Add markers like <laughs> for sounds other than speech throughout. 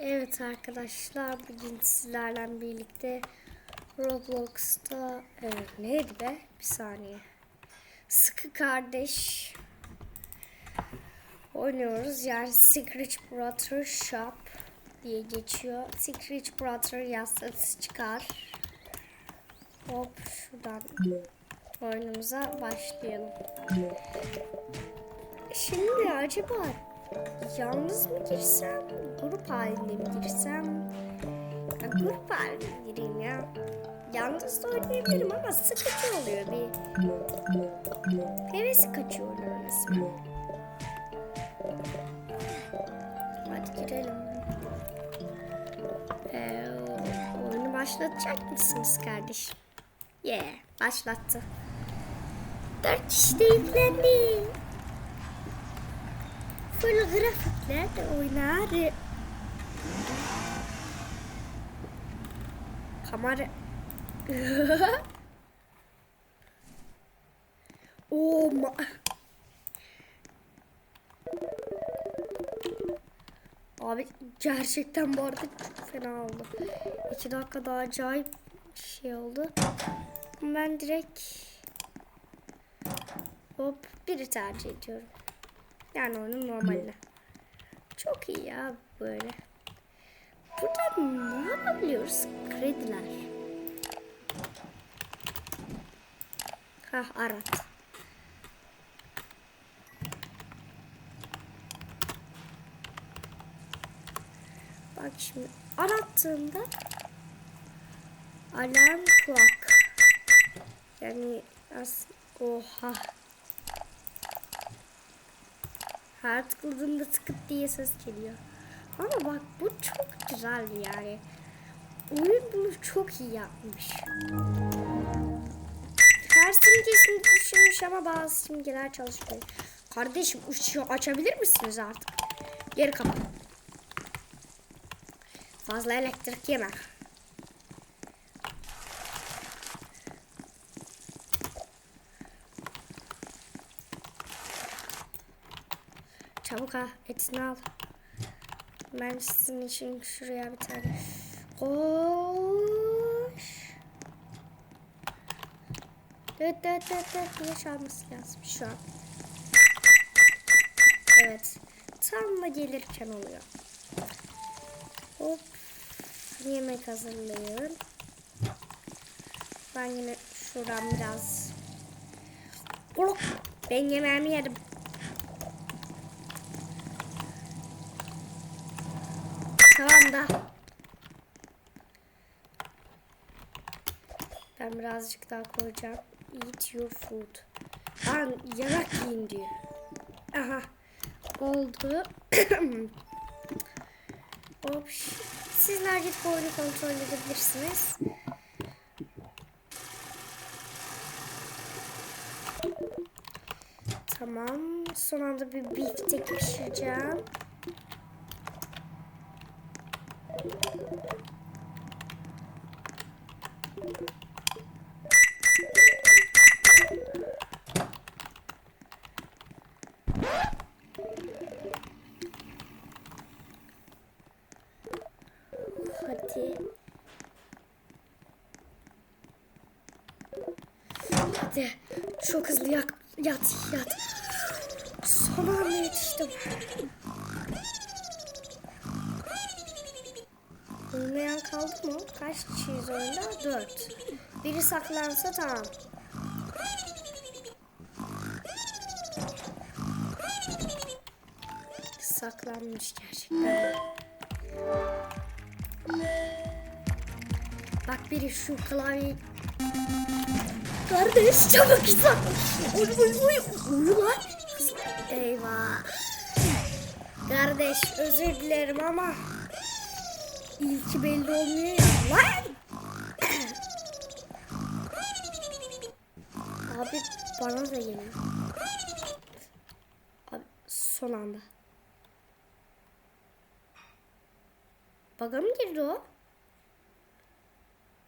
Evet arkadaşlar bugün sizlerle birlikte Roblox'ta e, neydi be? Bir saniye. Sıkı kardeş oynuyoruz. Yani Secret Brother Shop diye geçiyor. Secret Brother yazsanız çıkar. Hop şuradan oyunumuza başlayalım. Şimdi acaba yalnız mı girsem, grup halinde mi girsem? Ya, grup halinde gireyim ya. Yalnız da oynayabilirim ama sıkıcı oluyor bir. Hevesi kaçıyor resmen. Hadi girelim. Ee, oyunu başlatacak mısınız kardeşim? Yeah, başlattı. Dört kişi de yüklendi. Full grafiklerle oynar. Kamera... <laughs> Oo ma... Abi gerçekten bu arada çok fena oldu. İki dakikada acayip şey oldu. Ben direkt hop biri tercih ediyorum. Yani onun normalini. Çok iyi ya böyle. Burada ne yapabiliyoruz? Krediler. Ha arat. Bak şimdi arattığında alarm clock. Yani as oha. Her tıkladığımda tıkıt diye ses geliyor. Ama bak bu çok güzel yani. Oyun bunu çok iyi yapmış. Her simgesini düşünmüş ama bazı simgeler çalışmıyor. Kardeşim ışığı açabilir misiniz artık? Geri kapat. Fazla elektrik yeme. Ha etini al. Ben sizin için şuraya bir tane koş. Evet evet evet evet yaşanması lazım şu an. Evet. Tam da gelirken oluyor. Hop. Yemek hazırlayın. Ben yine şuradan biraz. Ben yemeğimi yedim. Tamam da. Ben birazcık daha koyacağım. Eat your food. Lan yemek yiyin diyor. Aha. Oldu. <coughs> Hop. Sizler gidip oyunu kontrol edebilirsiniz. Tamam. Son anda bir biftek pişireceğim. Hadi. Hadi. Çok hızlı yak, yat yat. Son anda yetiştim. Uyumayan kaldı mı? Kaç kişiyiz oyunda? Dört. Biri saklansa tamam. Saklanmış gerçekten. Bak biri şu klavye... Kardeş çabuk güzel. Uy uy uy. Uyu lan. Eyvah. Kardeş özür dilerim ama ilki belli olmuyor ya. Lan! Abi bana da geliyor. Abi son anda. Baga mı girdi o?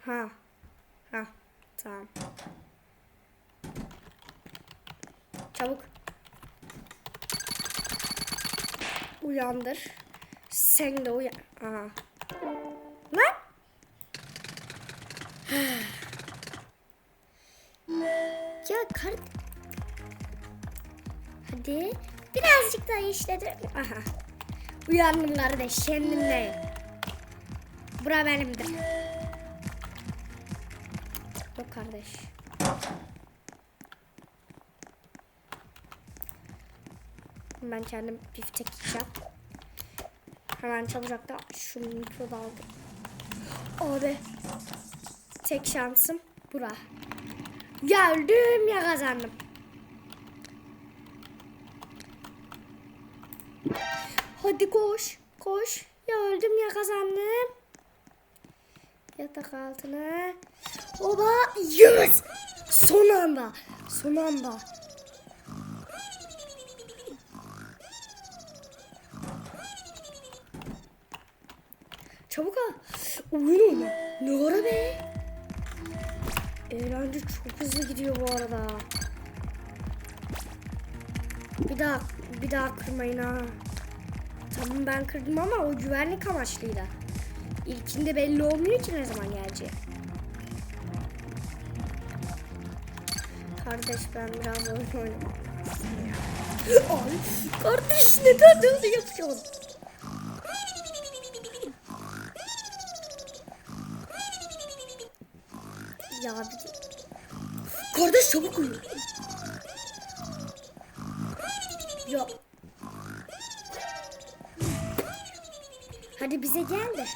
Ha. Ha. Tamam. Çabuk. Uyandır. Sen de uyan. Aha. Lan. <sighs> ya kar... Hadi. Birazcık daha işledim. Aha. Uyandım kardeş. Kendimdeyim. Bura benimdir. Yok kardeş. Ben kendim biftek yiyeceğim. Hemen çabucak da şu mikroda aldım. Abi. Tek şansım bura. Geldim ya kazandım. Hadi koş. Koş. Ya öldüm ya kazandım. Yatak altına. Oba. Yes. Son anda. Son anda. Çabuk al. Oyun oyna. Ne ara be? Eğlence çok hızlı gidiyor bu arada. Bir daha bir daha kırmayın ha. Tamam ben kırdım ama o güvenlik amaçlıydı. İlkinde belli olmuyor ki ne zaman geleceği. Kardeş ben biraz oyun oynamak. <gasps> Ay kardeş neden öyle yapıyorsun? Ya bir de... Kardeş çabuk uyu. Ya. Hadi bize gel de.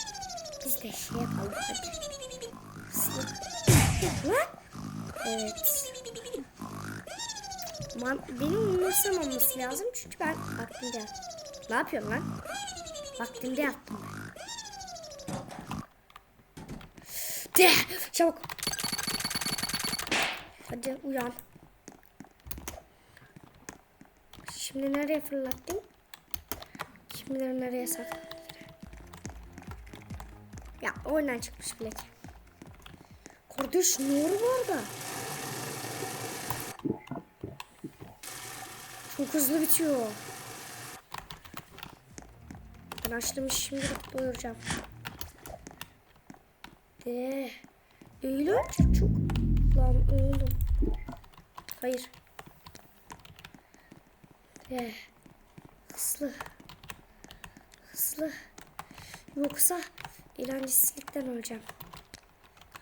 Biz de şey yapalım hadi. Evet. Man, benim umursamaması lazım çünkü ben vaktimde yattım. Ne yapıyorsun lan? Vaktimde yattım ben. De, çabuk. Hadi uyan. Şimdi nereye fırlattın? Şimdi nereye sakladın? Ya oyundan çıkmış bile. Kardeş ne bu arada? Çok hızlı bitiyor. Ben açtım şimdi doyuracağım. De. Eğlence çok. Lan oğlum. Hayır. De. Hızlı. Hızlı. Yoksa eğlencesizlikten öleceğim.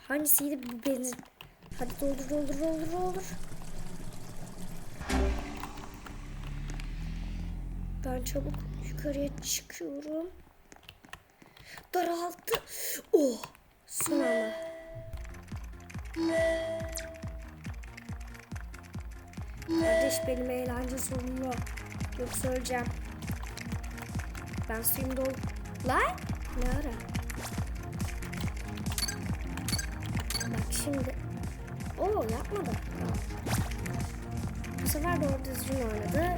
Hangisiydi bu benzin? Hadi doldur doldur doldur doldur. Ben çabuk yukarıya çıkıyorum. Daralttı. Oh. Son. Kardeş benim eğlence sorumlu. Yoksa öleceğim. Ben suyum dol... Lan? Ne ara? Bak şimdi. Oo yapmadı. Tamam. Bu sefer doğru düzgün oynadı.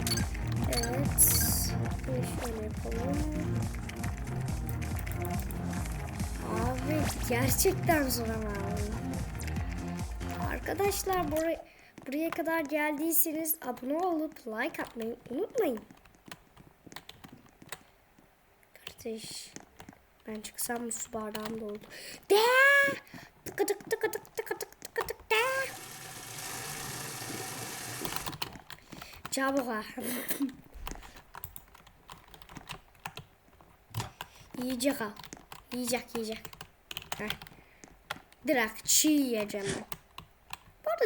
Evet. Bir şöyle yapalım. Abi gerçekten zor ama. Arkadaşlar buraya, buraya kadar geldiyseniz abone olup like atmayı unutmayın. Kardeş ben çıksam mı su bardağım doldu. De! Tıkı tık tıkı tık tıkı tık tıkı tık de! Çabuk ha. <laughs> Yiyecek ha. Yiyecek yiyecek. Heh. Direkt çiğ yiyeceğim ben.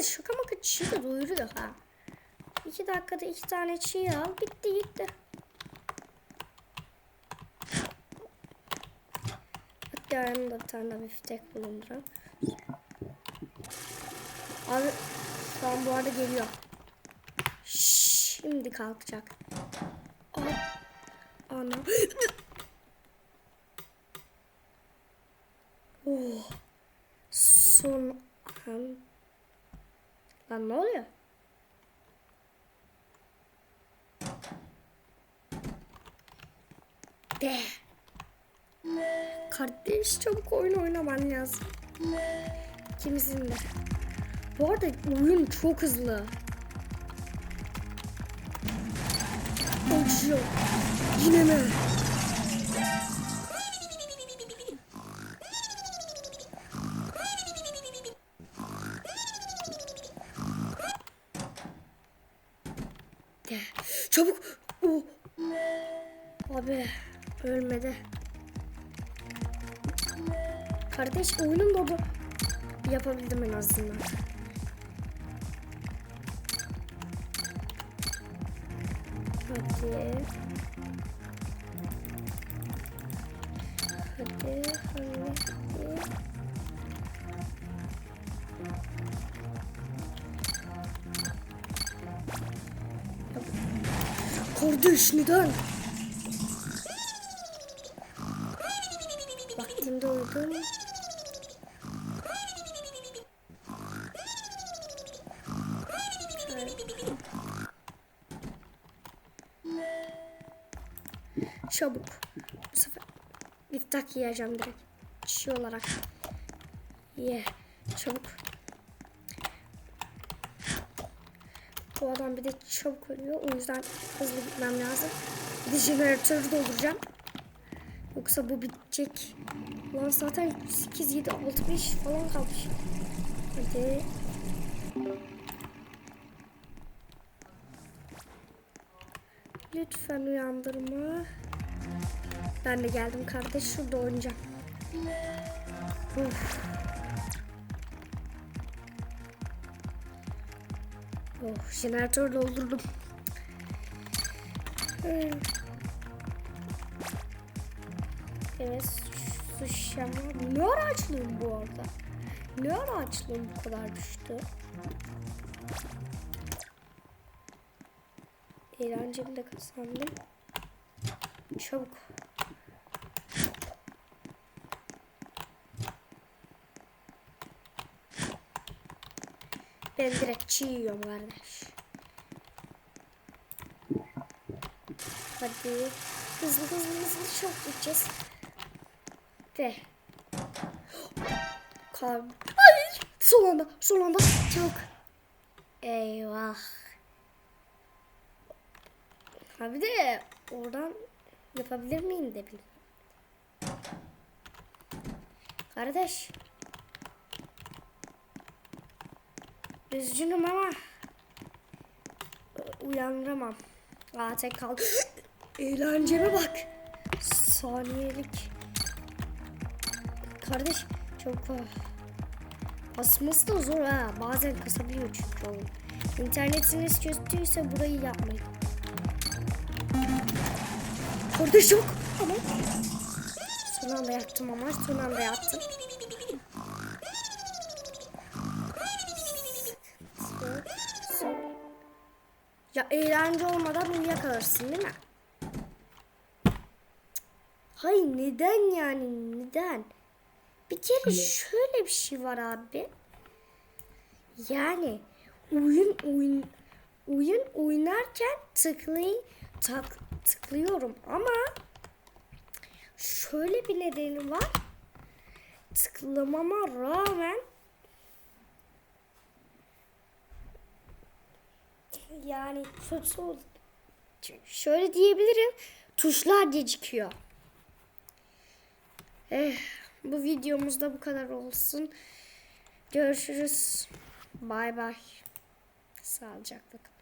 Şaka maka çiğ de doyuruyor ha. İki dakikada iki tane çiğ al. Bitti gitti. Hatta yanımda bir tane biftek bulunduralım. Abi şu an bu arada geliyor. Şimdi kalkacak. Ana. <gasps> oh. Son an. Lan ne oluyor? De. Kardeş çabuk oyun oynaman lazım. İkimizin de. Bu arada oyun çok hızlı. Acıyor. Yine mi? Çabuk. Oh. Abi ölmedi. Kardeş oyunun dodu. Yapabildim en azından. Hadi, hadi, hadi. Kardeş neden? Vaktinde uyudum. Çabuk. Bu sefer bir tak yiyeceğim direkt. Çiğ olarak. Ye. Çabuk. Bu adam bir de çabuk ölüyor. O yüzden hızlı gitmem lazım. Bir de jeneratörü dolduracağım. Yoksa bu bitecek. Lan zaten 8, 7, 6, 5 falan kalmış. Hadi. Lütfen uyandırma. Ben de geldim kardeş. Şurada oynayacağım. Uf. Oh, jeneratör doldurdum. Evet, su şişem var. Ne ara açlığım bu arada? Ne ara açlığım bu kadar düştü? Eğlencemi de kazandım. Çabuk. Ben direkt çiğ kardeş. Hadi. Hızlı hızlı hızlı çok gideceğiz. Ve. Kar. Hayır. Son anda. Son anda. Çabuk. Eyvah. Ha bir de oradan yapabilir miyim de bilmiyorum. Kardeş. Üzgünüm ama uyandıramam. Aa tek kaldı. Eğlenceme bak. Saniyelik. Kardeş çok Basması da zor ha. Bazen kasabiliyor çünkü oyun. İnternetiniz kötüyse burayı yapmayın. Kardeş yok. Ama son anda yaktım ama son anda yaktım. Ya eğlence olmadan uyuyakalırsın değil mi? Hayır neden yani neden? Bir kere şöyle bir şey var abi. Yani oyun oyun oyun oynarken tıklayın tak tıklıyorum ama şöyle bir nedeni var. Tıklamama rağmen yani kötü. Şöyle diyebilirim. Tuşlar gecikiyor. Eh, bu videomuzda bu kadar olsun. Görüşürüz. Bay bay. Sağlıcakla kalın.